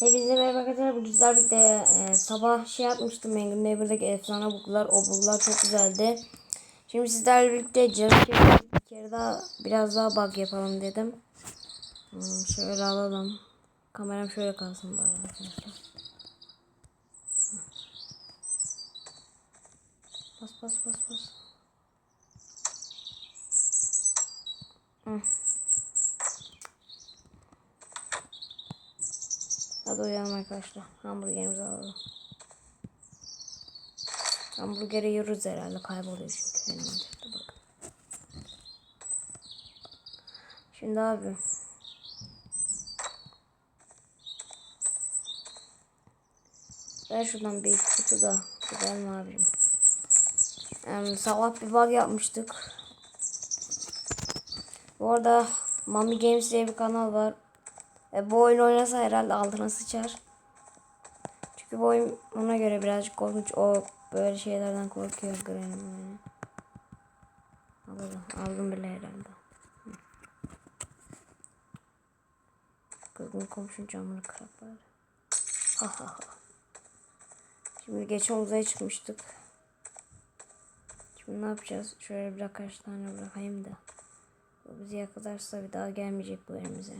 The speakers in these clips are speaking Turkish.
Hepinize merhaba arkadaşlar. Bu güzel bir de e, sabah şey yapmıştım. Mengün Neighbor'daki efsane buglar. O buglar çok güzeldi. Şimdi sizlerle birlikte Just bir kere daha biraz daha bug yapalım dedim. Hmm, şöyle alalım. Kameram şöyle kalsın bari arkadaşlar. Bas bas bas bas. Hı. Hadi uyanalım arkadaşlar. Hamburgerimizi alalım. Hamburgere yiyoruz herhalde. Kayboluyor çünkü. Benim mantıkta bakın. Şimdi abi. Ver şuradan bir kutu da. Gidelim abim. Yani sabah bir bug yapmıştık. Bu arada Mami Games diye bir kanal var. E, bu oyun oynasa herhalde altına sıçar. Çünkü bu oyun ona göre birazcık korkunç. O böyle şeylerden korkuyor Granny yani. Aldım, aldım bile herhalde. Kızgın komşun camını kırak bari. Ha ha ha. Şimdi geçen uzaya çıkmıştık. Şimdi ne yapacağız? Şöyle birkaç tane bırakayım da. O bizi yakalarsa bir daha gelmeyecek bu elimize.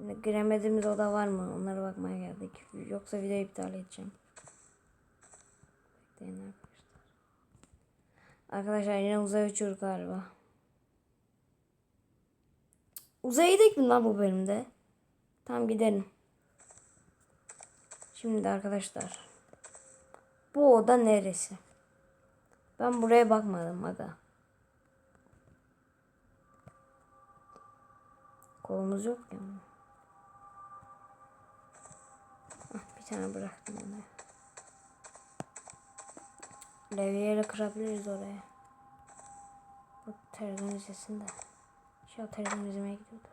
Giremediğimiz oda var mı? Onlara bakmaya geldik. Yoksa video iptal edeceğim. Bekleyin arkadaşlar. Arkadaşlar yine uzaya uçuyor galiba. Uzaya gidelim mi lan bu bölümde? Tamam gidelim. Şimdi arkadaşlar. Bu oda neresi? Ben buraya bakmadım aga. Kolumuz yok ya. Ah, bir tane bıraktım onu. Levyeyle kırabiliriz oraya. Bu televizyon izlesin de. Şu televizyon izlemeye gidiyordur.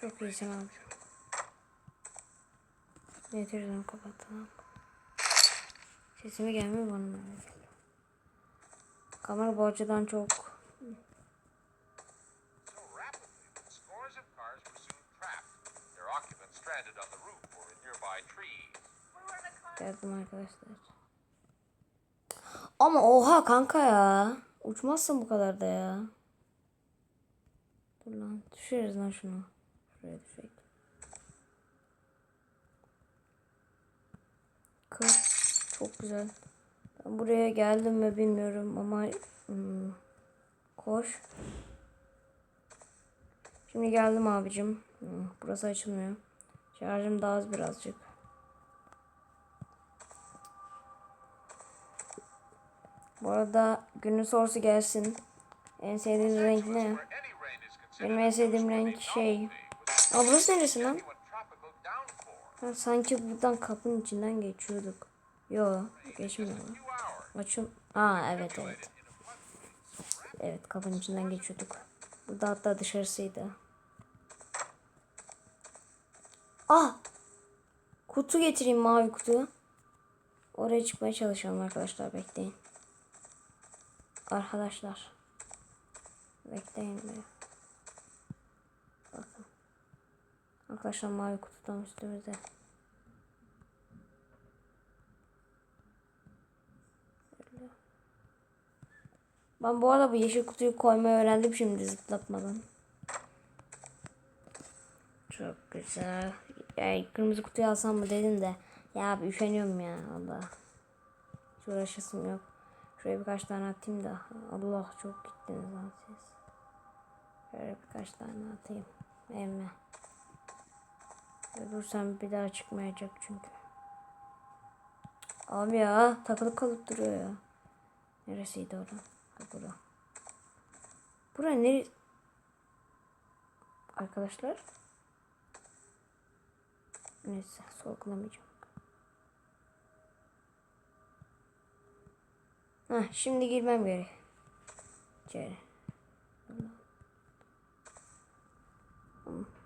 Çok iyisin abi. Ne televizyonu kapatalım. Sesimi gelmiyor bana ediyorum. Kamera bu açıdan çok stranded on the roof geldim arkadaşlar. Ama oha kanka ya. Uçmazsın bu kadar da ya. Dur lan düşürüz lan şunu. Şuraya düşecek. Kır. Çok güzel. Ben buraya geldim mi bilmiyorum ama hmm, koş. Şimdi geldim abicim. Hmm, burası açılmıyor. Şarjım daha az birazcık. Bu arada günün sorusu gelsin. En sevdiğiniz renk ne? Benim en sevdiğim renk şey. Aa burası neresi lan? Ha, sanki buradan kapının içinden geçiyorduk. Yo geçmiyor. Açın. Aa evet evet. Evet kapının içinden geçiyorduk. Burada hatta dışarısıydı. Ah! Kutu getireyim mavi kutu. Oraya çıkmaya çalışalım arkadaşlar bekleyin. Arkadaşlar. Bekleyin be. Bakın. Arkadaşlar mavi kutudan üstümüzde. Ben bu arada bu yeşil kutuyu koymayı öğrendim şimdi zıplatmadan. Çok güzel. Yani kırmızı kutuyu alsam mı dedim de. Ya abi üşeniyorum ya Allah. Hiç uğraşasım yok. Şuraya birkaç tane atayım da. Allah çok gittiniz lan siz. Şöyle birkaç tane atayım. Evime. Öbürsem bir daha çıkmayacak çünkü. Abi ya takılıp kalıp duruyor ya. Neresiydi orada? Bura. Bura nere? Arkadaşlar. Neyse sorgulamayacağım. Ha şimdi girmem gerek. İçeri.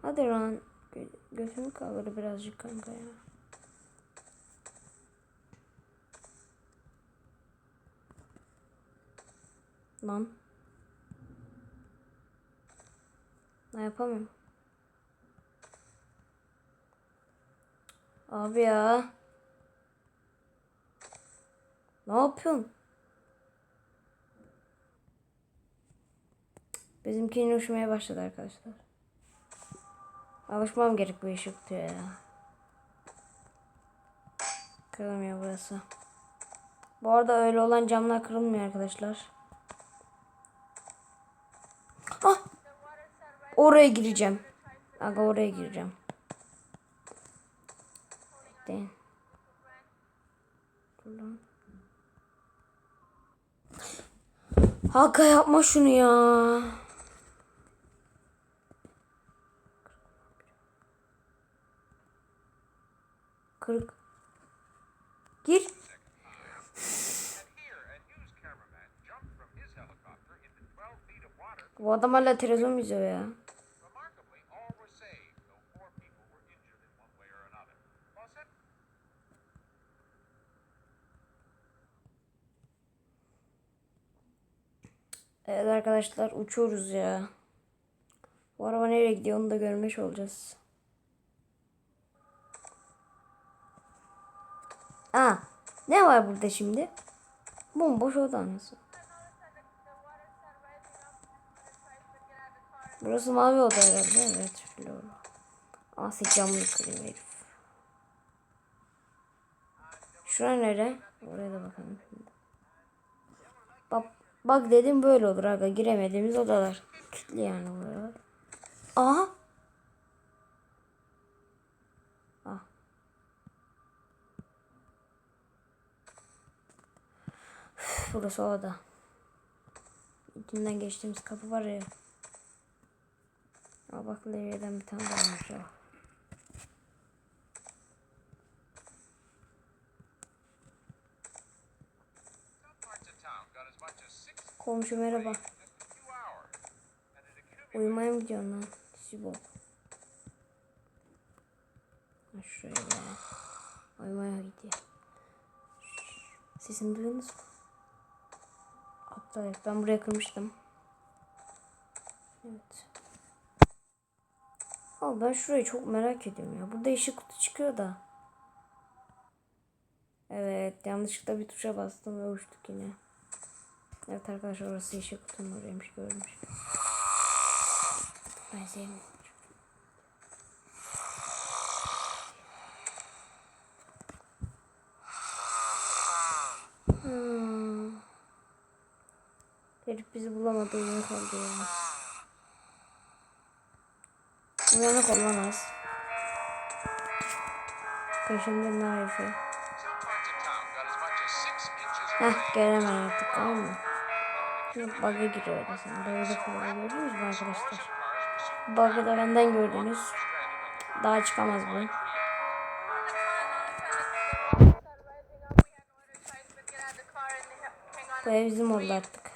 Hadi lan. Gö götümü kaldır birazcık kanka ya. Lan. Ne yapamıyorum. Abi ya. Ne yapıyorsun? Bizimkinin uçmaya başladı arkadaşlar. Alışmam gerek bu ışık diyor ya. Kırılmıyor burası. Bu arada öyle olan camlar kırılmıyor arkadaşlar. Ah! Oraya gireceğim. Aga oraya gireceğim. Bekleyin. Dur lan. Yapma şunu ya. Kırık. Gir. And here, a news cameraman jumped from his helicopter into 12 feet of water. Bu adam hala televizyon izliyor ya. Evet arkadaşlar uçuyoruz ya. Bu araba nereye gidiyor onu da görmüş olacağız. Aa, ne var burada şimdi? Bomboş oda anası. Burası mavi oda herhalde. Evet. Flora. Asi camlı kırıyor herif. Şura nere? Oraya da bakalım şimdi. Bak, bak dedim böyle olur aga. Giremediğimiz odalar. Kilitli yani buralar. Aha. Ah. Üf, Burası oda. İçinden geçtiğimiz kapı var ya. Aa bak Levya'dan bir tane daha varmış it accumulated Uyumaya mı gidiyorsun lan? Sibop. Ha şuraya ya. Uyumaya gidiyor. Sesini duydunuz mu? Aptal herif. Ben buraya kırmıştım. Evet. Ama ben şurayı çok merak ediyorum ya. Burada ışık kutu çıkıyor da. Evet. Yanlışlıkla bir tuşa bastım ve uçtuk yine. Evet arkadaşlar orası ışık kutunun oraymış görmüş. Ben sevmiyorum. Hmm. Herif bizi bulamadı uyuyakaldı ya. Uyanık six inches of Heh gelemem artık tamam mı? Şimdi bug'a giriyor orası. Bug'da falan gördünüz mü arkadaşlar? Bug'ı da benden gördünüz. Daha çıkamaz bu. Bu ev bizim oldu artık.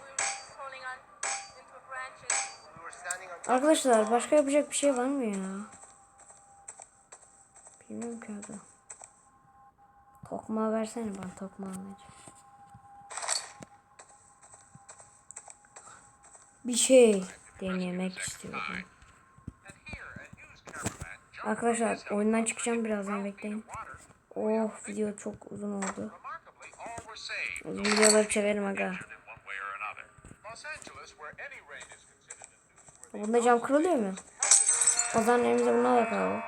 Arkadaşlar başka yapacak bir şey var mı ya? Bilmiyorum ki abi. Tokmağı versene bana tokmağı ver. Bir şey denemek istiyorum. Arkadaşlar oyundan çıkacağım birazdan bekleyin. Oh video çok uzun oldu. Uzun videoları severim aga. Bunda cam kırılıyor mu? O zaman elimize bununla da kıralım.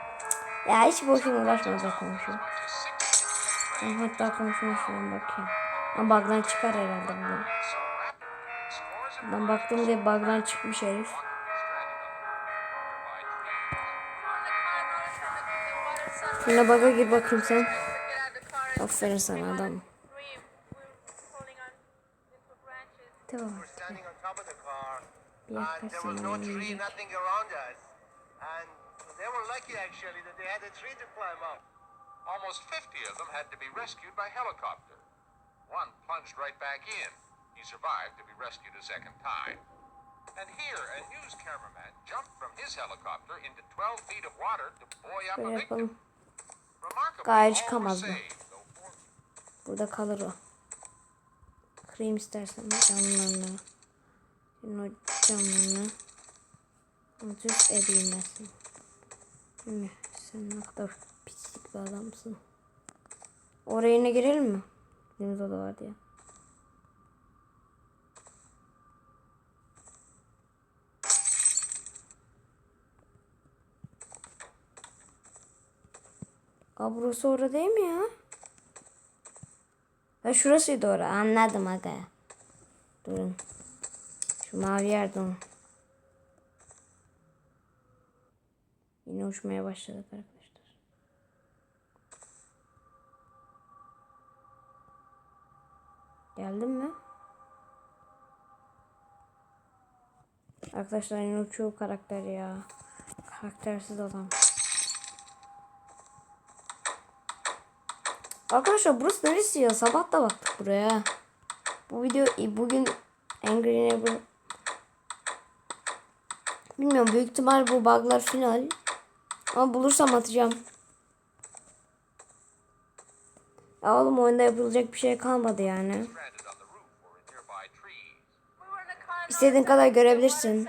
Ya hiç boşuna uğraşma be komşu. hatta komşuma şuradan bakayım. Ama bug'dan çıkar herhalde bu. Ben baktım diye bug'dan çıkmış herif. Şuna bug'a gir bakayım sen. Aferin sana adam. Bir yaklaşsana. they were lucky actually that they had a tree to climb up. Almost 50 of them had to be rescued by helicopter. One plunged right back in. He survived to be rescued a second time. And here, a news cameraman jumped from his helicopter into 12 feet of water to buoy up a victim. Gayrı çıkamaz four Burada kalır o. Kırayım istersen camlarını. Şimdi o camlarını. Ucuz edeyim ben seni. Sen ne kadar pislik bir adamsın. Oraya yine girelim mi? Deniz oda vardı ya. Aa burası orada değil mi ya? Ha şurasıydı orada. Anladım aga. Durun. Şu mavi yerde onu. Yine uçmaya başladık arkadaşlar. Geldin mi? Arkadaşlar yine uçuyor karakter ya. Karaktersiz adam. Arkadaşlar burası neresi ya? Sabah da baktık buraya. Bu video bugün Angry Neighbor Bilmiyorum büyük ihtimal bu buglar final. Ama bulursam atacağım. Ya oğlum oyunda yapılacak bir şey kalmadı yani. İstediğin kadar görebilirsin.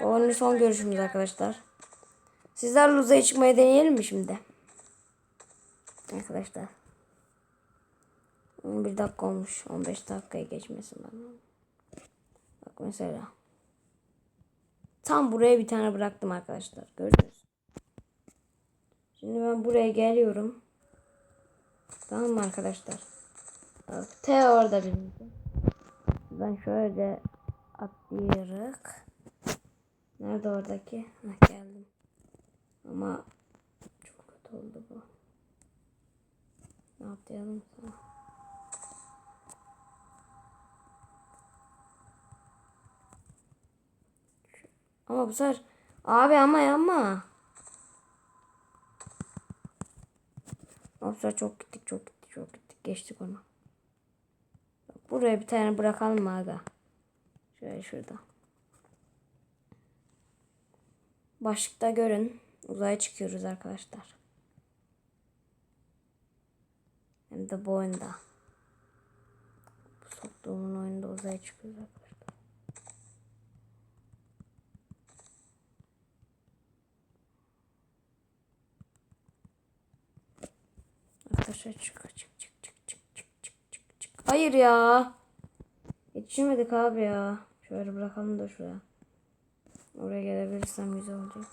Bu oyunun son görüşümüz arkadaşlar. Sizler Luza'ya çıkmaya deneyelim mi şimdi? Arkadaşlar. 11 dakika olmuş. 15 dakikaya geçmesin bana. Bak mesela. Tam buraya bir tane bıraktım arkadaşlar. Gördünüz. Şimdi ben buraya geliyorum. Tamam mı arkadaşlar? Bak, T orada benim. Ben şöyle atlayarak. Nerede oradaki? Heh, geldim. Ama çok kötü oldu bu. Ne atlayalım sana? Ama bu sefer abi ama ama. Ama bu sefer çok gittik çok gittik çok gittik geçtik onu. Buraya bir tane bırakalım aga? Şöyle şurada. Başlıkta görün. Uzaya çıkıyoruz arkadaşlar. Hem de bu oyunda. Soktuğumun oyunda uzaya çıkıyoruz. Arkadaşlar çık çık çık çık çık çık çık çık çık. Hayır ya. Yetişemedik abi ya. Şöyle bırakalım da şuraya. Oraya gelebilirsem güzel olacak.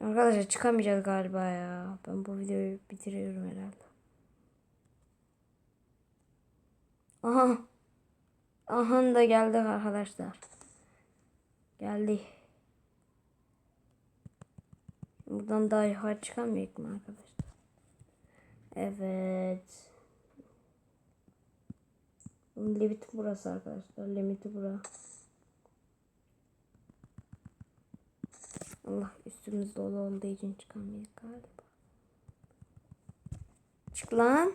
Arkadaşlar çıkamayacağız galiba ya. Ben bu videoyu bitiriyorum herhalde. Aha. Aha da geldik arkadaşlar. Geldi. Buradan daha yukarı çıkamayacak mı arkadaşlar? Evet. Limit burası arkadaşlar. Limiti bura. Allah üstümüz dolu olduğu için çıkamayız galiba. Çık lan.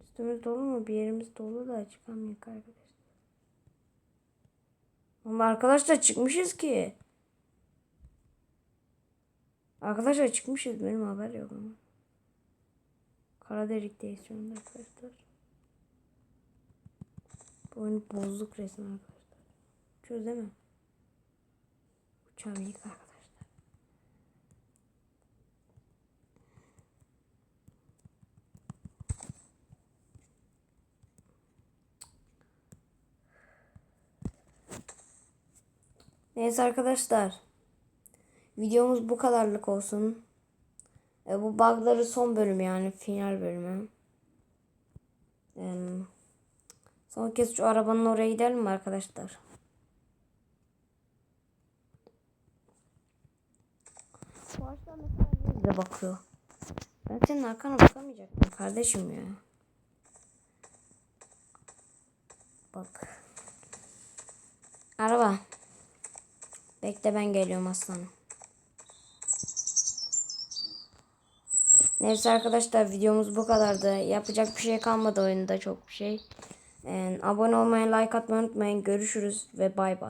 Üstümüz dolu mu? Bir yerimiz dolu da çıkamayız arkadaşlar. Ama arkadaşlar çıkmışız ki. Arkadaşlar çıkmışız. Benim haber yok ama. Kara delikteyiz şu anda arkadaşlar. Bu oyunu bozduk resmen arkadaşlar. Çözemem. Uçamayız arkadaşlar. Neyse arkadaşlar. Videomuz bu kadarlık olsun. E, bu bugları son bölüm yani final bölümü. E, son kez şu arabanın oraya gidelim mi arkadaşlar? Ağaçlar mesela bize bakıyor? Ben senin arkana bakamayacaktım kardeşim ya. Bak. Araba. Bekle ben geliyorum aslanım. Neyse arkadaşlar videomuz bu kadardı. Yapacak bir şey kalmadı oyunda çok bir şey. Ee, abone olmayı, like atmayı unutmayın. Görüşürüz ve bay bay.